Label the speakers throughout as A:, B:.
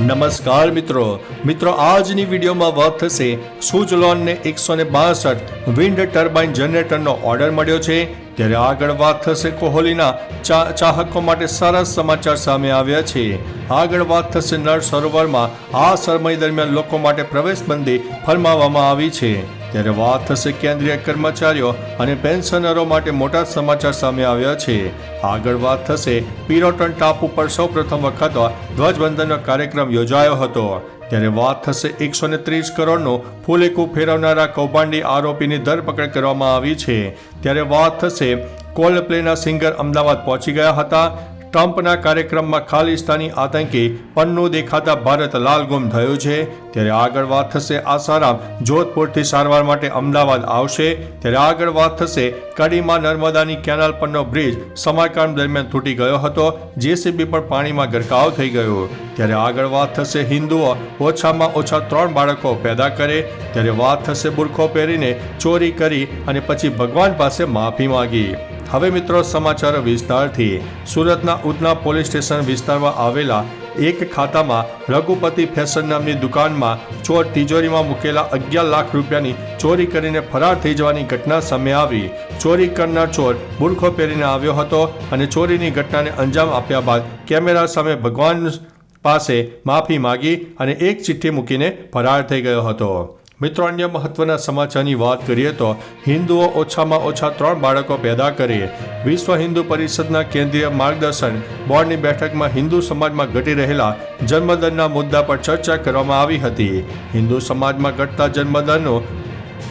A: નમસ્કાર મિત્રો. મિત્રો, આજની વિડીયોમાં વાત થશે સુઝલોનને એકસો ને બાસઠ વિન્ડ ટર્બાઇન જનરેટરનો ઓર્ડર મળ્યો છે. ત્યારે આગળ વાત થશે કોહલીના ચાહકો માટે સારા સમાચાર સામે આવ્યા છે. આગળ વાત થશે નળ સરોવરમાં. આ સમય દરમિયાન લોકો માટે પ્રવેશબંધી ફરમાવવામાં આવી છે. ત્યારે વાત થશે કેન્દ્રીય કર્મચારીઓ અને પેન્શનરો માટે મોટા સમાચાર સામે આવ્યા છે. આગળ વાત થશે પિરોટન ટાપુ પર સૌપ્રથમ વખત ધ્વજવંદનનો કાર્યક્રમ યોજાયો હતો. ત્યારે વાત થશે એકસો ને ત્રીસ કરોડનું ફૂલેકું ફેરવનારા કૌભાંડી આરોપીની ધરપકડ કરવામાં આવી છે. ત્યારે વાત થશે કોલ્ડ પ્લેના સિંગર અમદાવાદ પહોંચી ગયા હતા. ટ્રમ્પના કાર્યક્રમમાં ખાલિસ્તાની આતંકી પન્નો દેખાતા ભારત લાલગુમ થયું છે. ત્યારે આગળ વાત થશે આસારામ જોધપુરથી સારવાર માટે અમદાવાદ આવશે. ત્યારે આગળ વાત થશે કડીમાં નર્મદાની કેનાલ પરનો બ્રિજ સમારકામ દરમિયાન તૂટી ગયો હતો. જેસીબી પણ પાણીમાં ગરકાવ થઈ ગયો. ત્યારે આગળ વાત થશે હિન્દુઓ ઓછામાં ઓછા ત્રણ બાળકો પેદા કરે. ત્યારે વાત થશે બુરખો પહેરીને ચોરી કરી અને પછી ભગવાન પાસે માફી માંગી. હવે મિત્રો સમાચાર વિસ્તારથી સુરતના ઉધના પોલીસ સ્ટેશન વિસ્તારમાં આવેલા એક ખાતામાં રઘુપતિ ફેશન નામની દુકાનમાં ચોર તિજોરીમાં મૂકેલા અગિયાર લાખ રૂપિયાની ચોરી કરીને ફરાર થઈ જવાની ઘટના સામે આવી. ચોરી કરનાર ચોર બુરખો પહેરીને આવ્યો હતો અને ચોરીની ઘટનાને અંજામ આપ્યા બાદ કેમેરા સામે ભગવાન પાસે માફી માગી અને એક ચિઠ્ઠી મૂકીને ફરાર થઈ ગયો હતો. મિત્રો, અન્ય મહત્વના સમાચારની વાત કરીએ તો હિન્દુઓ ઓછામાં ઓછા ત્રણ બાળકો પેદા કરીએ વિશ્વ હિન્દુ પરિષદના કેન્દ્રીય માર્ગદર્શન બોર્ડની બેઠકમાં હિન્દુ સમાજમાં ઘટી રહેલા જન્મદરના મુદ્દા પર ચર્ચા કરવામાં આવી હતી. હિન્દુ સમાજમાં ઘટતા જન્મદરનું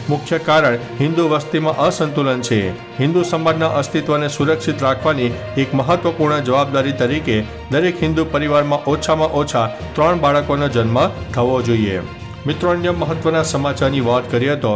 A: મુખ્ય કારણ હિન્દુ વસ્તીમાં અસંતુલન છે. હિન્દુ સમાજના અસ્તિત્વને સુરક્ષિત રાખવાની એક મહત્વપૂર્ણ જવાબદારી તરીકે દરેક હિન્દુ પરિવારમાં ઓછામાં ઓછા ત્રણ બાળકોનો જન્મ થવો જોઈએ. મિત્રો, અન્ય મહત્વના સમાચારની વાત કરીએ તો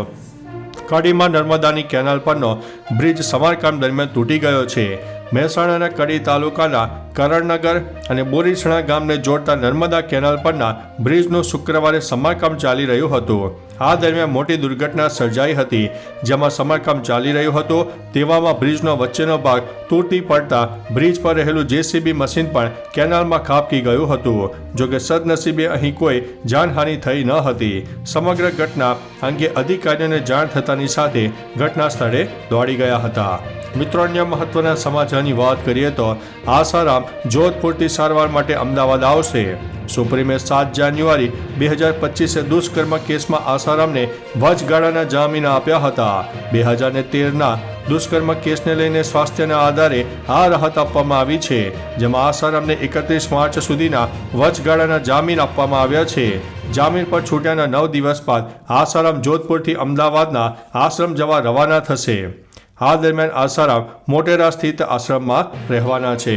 A: કડીમાં નર્મદાની કેનાલ પરનો બ્રિજ સમારકામ દરમિયાન તૂટી ગયો છે. મહેસાણાના કડી તાલુકાના કરણનગર અને બોરીસણા ગામને જોડતા નર્મદા કેનાલ પરના બ્રિજનું શુક્રવારે સમારકામ ચાલી રહ્યું હતું. આ દરમિયાન મોટી દુર્ઘટના સર્જાઈ હતી, જેમાં સમારકામ ચાલી રહ્યું હતું. તેવામાં બ્રિજનો વચ્ચેનો ભાગ તૂટી પડતા બ્રિજ પર રહેલું જેસીબી મશીન પણ કેનાલમાં ખાબકી ગયું હતું. જોકે સદનસીબે અહીં કોઈ જાનહાનિ થઈ ન હતી. સમગ્ર ઘટના અંગે અધિકારીઓને જાણ થતાની સાથે ઘટના સ્થળે દોડી ગયા હતા. મિત્રો, અન્ય મહત્વના સમાચારની વાત કરીએ તો આસારામ જોધપુરથી સારવાર માટે અમદાવાદ આવશે. સુપ્રીમે સાત જાન્યુઆરી બે હજાર પચીસે દુષ્કર્મ કેસમાં આસારામને વચગાળાના જામીન આપ્યા હતા. બે હજાર તેરના દુષ્કર્મ કેસને લઈને સ્વાસ્થ્યના આધારે આ રાહત આપવામાં આવી છે, જેમાં આસારામને એકત્રીસ માર્ચ સુધીના વચગાળાના જામીન આપવામાં આવ્યા છે. જામીન પર છૂટ્યાના નવ દિવસ બાદ આસારામ જોધપુરથી અમદાવાદના આશ્રમ જવા રવાના થશે. આ દરમિયાન આસારામ મોટેરા સ્થિત આશ્રમમાં રહેવાના છે.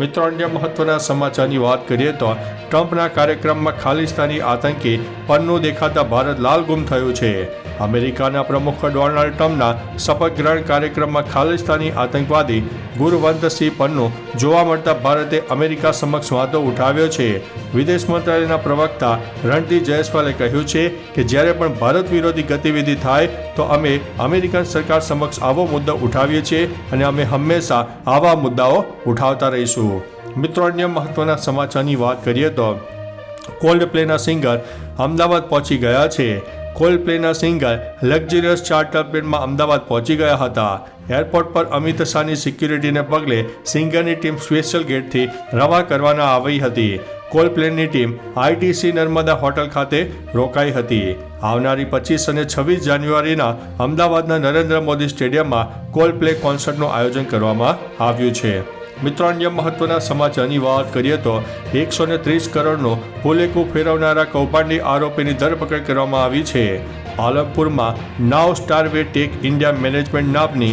A: મિત્રો, અન્ય મહત્વના સમાચારની વાત કરીએ તો ટ્રમ્પના કાર્યક્રમમાં ખાલિસ્તાની આતંકી પન્નું દેખાતા ભારત લાલ ગુમ થયું છે. અમેરિકાના પ્રમુખ ડોનાલ્ડ ટ્રમ્પના શપથ ગ્રહણ કાર્યક્રમમાં ખાલિસ્તાની આતંકવાદી ગુરવંતસિંહ પન્નુ જોવા મળતા ભારતે અમેરિકા સમક્ષ વાંધો ઉઠાવ્યો છે. વિદેશ મંત્રાલયના પ્રવક્તા રણદીપ જયસ્વાલે કહ્યું છે કે જ્યારે પણ ભારત વિરોધી ગતિવિધિ થાય તો અમે અમેરિકન સરકાર સમક્ષ આવો મુદ્દો ઉઠાવીએ છીએ અને અમે હંમેશા આવા મુદ્દાઓ ઉઠાવતા રહીશું. મિત્રો, અન્ય મહત્વના સમાચારની વાત કરીએ તો કોલ્ડ પ્લેના સિંગર અમદાવાદ પહોંચી ગયા છે. કોલ્ડ પ્લેના સિંગર લક્ઝરિયસ ચાર્ટર પ્લેનમાં અમદાવાદ પહોંચી ગયા હતા. એરપોર્ટ પર અમિત શાહની સિક્યુરિટીને પગલે સિંગરની ટીમ સ્પેશિયલ ગેટથી રવા કરવાના આવી હતી. કોલ પ્લેનની ટીમ આઈટીસી નર્મદા હોટલ ખાતે રોકાઈ હતી. આવનારી પચીસ અને છવ્વીસ જાન્યુઆરીના અમદાવાદના નરેન્દ્ર મોદી સ્ટેડિયમમાં કોલ પ્લે કોન્સર્ટનું આયોજન કરવામાં આવ્યું છે. મિત્રો મહત્વના સમાચારની વાત કરીએ તો એકસો ને ત્રીસ કરોડનો ફૂલેકું ફેરવનારા કૌભાંડી આરોપીની ધરપકડ કરવામાં આવી છે. પાલમપુરમાં નાવ સ્ટારવે ટેક ઇન્ડિયા મેનેજમેન્ટ નામની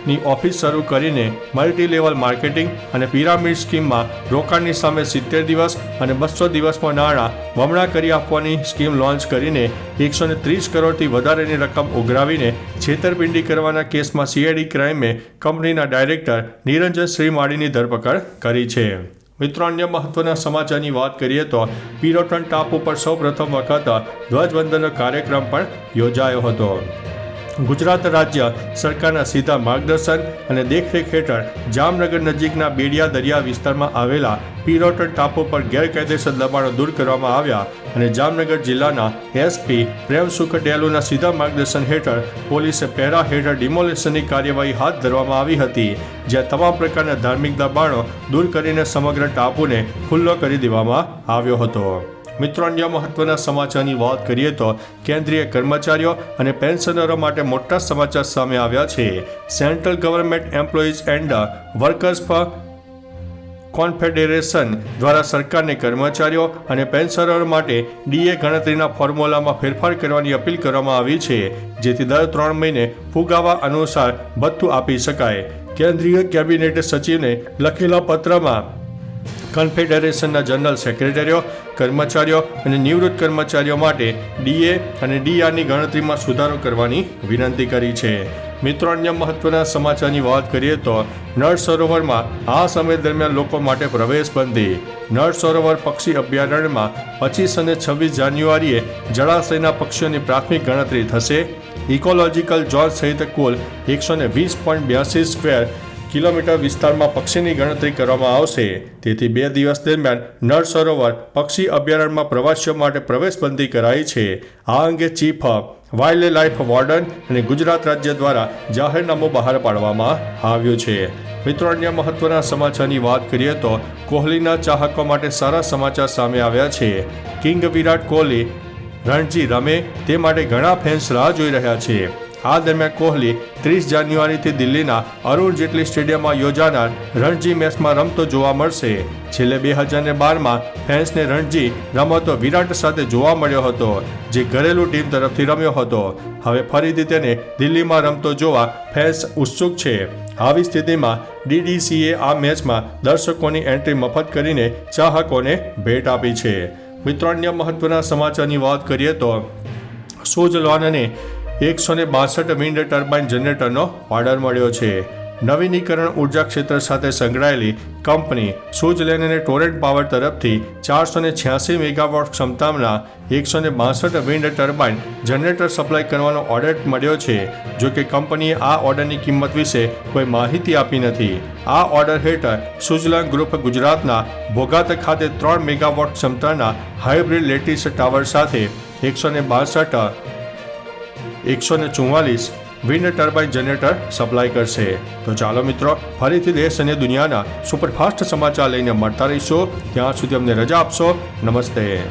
A: કંપનીની ઓફિસ શરૂ કરીને મલ્ટી લેવલ માર્કેટિંગ અને પિરામિડ સ્કીમમાં રોકાણની સામે સિત્તેર દિવસ અને બસો દિવસમાં નાણાં બમણા કરી આપવાની સ્કીમ લોન્ચ કરીને એકસો ને ત્રીસ કરોડથી વધારેની રકમ ઉઘરાવીને છેતરપિંડી કરવાના કેસમાં સીઆઈડી ક્રાઇમે કંપનીના ડાયરેક્ટર નિરંજન શ્રીમાળીની ધરપકડ કરી છે. મિત્રો, અન્ય મહત્વના સમાચારની વાત કરીએ તો પિરોટન ટાપુ પર સૌ પ્રથમ વખત ધ્વજવંદનનો કાર્યક્રમ પણ યોજાયો હતો. ગુજરાત રાજ્ય સરકારના સીધા માર્ગદર્શન અને દેખરેખ હેઠળ જામનગર નજીકના બેડિયા દરિયા વિસ્તારમાં આવેલા પિરોટન ટાપુ પર ગેરકાયદેસર દબાણો દૂર કરવામાં આવ્યા અને જામનગર જિલ્લાના એસપી પ્રેમ સુખડેલુના સીધા માર્ગદર્શન હેઠળ પોલીસે પહેરા હેઠળ ડિમોલેશનની કાર્યવાહી હાથ ધરવામાં આવી હતી, જ્યાં તમામ પ્રકારના ધાર્મિક દબાણો દૂર કરીને સમગ્ર ટાપુને ખુલ્લો કરી દેવામાં આવ્યો હતો. મિત્રો મહત્વના સમાચારની વાત કરીએ તો કેન્દ્રીય કર્મચારીઓ અને પેન્શનરો માટે મોટા સમાચાર સામે આવ્યા છે. Central government employees and workers પર કોન્ફેડરેશન દ્વારા સરકારને કર્મચારીઓ અને પેન્શનરો માટે ડીએ ગણતરીના ફોર્મ્યુલામાં ફેરફાર કરવાની અપીલ કરવામાં આવી છે, જેથી દર ત્રણ મહિને ફુગાવા અનુસાર ભથ્થું આપી શકાય. કેન્દ્રીય કેબિનેટ સચિવને લખેલા પત્રમાં કન્ફેડરેશનના જનરલ સેક્રેટરીઓ કર્મચારીઓ અને નિવૃત્ત કર્મચારીઓ માટે ડીએ અને ડીઆરની ગણતરીમાં સુધારો કરવાની વિનંતી કરી છે. મિત્રો, અન્ય મહત્વના સમાચારની વાત કરીએ તો નળ સરોવરમાં આ સમય દરમિયાન લોકો માટે પ્રવેશ બંધી. નળ સરોવર પક્ષી અભયારણ્યમાં પચીસ અને છવ્વીસ જાન્યુઆરીએ જળાશયના પક્ષીઓની પ્રાથમિક ગણતરી થશે. ઇકોલોજીકલ ઝોન સહિત કુલ એકસો ને વીસ પોઈન્ટ બ્યાસી સ્ક્વેર કિલોમીટર વિસ્તારમાં પક્ષીની ગણતરી કરવામાં આવશે. તેથી બે દિવસ દરમિયાન નળ સરોવર પક્ષી અભયારણ્યમાં પ્રવાસીઓ માટે પ્રવેશબંધી કરાઈ છે. આ અંગે ચીફ વાઇલ્ડ લાઇફ વોર્ડન અને ગુજરાત રાજ્ય દ્વારા જાહેરનામું બહાર પાડવામાં આવ્યું છે. મિત્રો, અન્ય મહત્વના સમાચારની વાત કરીએ તો કોહલીના ચાહકો માટે સારા સમાચાર સામે આવ્યા છે. કિંગ વિરાટ કોહલી, રણજી રમે તે માટે ઘણા ફેન્સ રાહ જોઈ રહ્યા છે. આ દરમિયાન કોહલી ત્રીસ જાન્યુઆરીથી દિલ્હીના અરુણ જેટલી સ્ટેડિયમમાં યોજાનાર રણજી મેચમાં રમતો જોવા મળશે. છેલ્લે બે હજાર ને બારમાં ફેન્સને રણજી રમતો વિરાટ સાથે જોવા મળ્યો હતો, જે ઘરેલું ટીમ તરફથી રમ્યો હતો. હવે ફરીથી તેને દિલ્હીમાં રમતો જોવા ફેન્સ ઉત્સુક છે. આવી સ્થિતિમાં ડીડીસીએ આ મેચમાં દર્શકોની એન્ટ્રી મફત કરીને ચાહકોને ભેટ આપી છે. મિત્રો, અન્ય મહત્વના સમાચારની વાત કરીએ તો સુઝલોનને એકસો ને બાસઠ વિન્ડ ટર્બાઇન જનરેટરનો ઓર્ડર મળ્યો છે. નવીનીકરણ ઊર્જા ક્ષેત્ર સાથે સંકળાયેલી કંપની સુઝલેન અને ટોરેન્ટ પાવર તરફથી ચારસો ને છ્યાસી મેગાવોટ ક્ષમતાના એકસો ને બાસઠ વિન્ડ ટર્બાઇન જનરેટર સપ્લાય કરવાનો ઓર્ડર મળ્યો છે. જો કે કંપનીએ આ ઓર્ડરની કિંમત વિશે કોઈ માહિતી આપી નથી. આ ઓર્ડર હેઠળ સુઝલાન ગ્રુપ ગુજરાતના ભોગાત ખાતે ત્રણ મેગાવોટ ક્ષમતાના હાઇબ્રિડ લેટિસ ટાવર સાથે એકસો ને બાસઠ એકસો ને ચુમ્માલીસ વિન્ડ ટર્બાઇન જનરેટર સપ્લાય કરશે. તો ચાલો મિત્રો, ફરીથી દેશ અને દુનિયાના સુપરફાસ્ટ સમાચાર લઈને મળતા રહીશો. ત્યાં સુધી અમને રજા આપશો. નમસ્તે.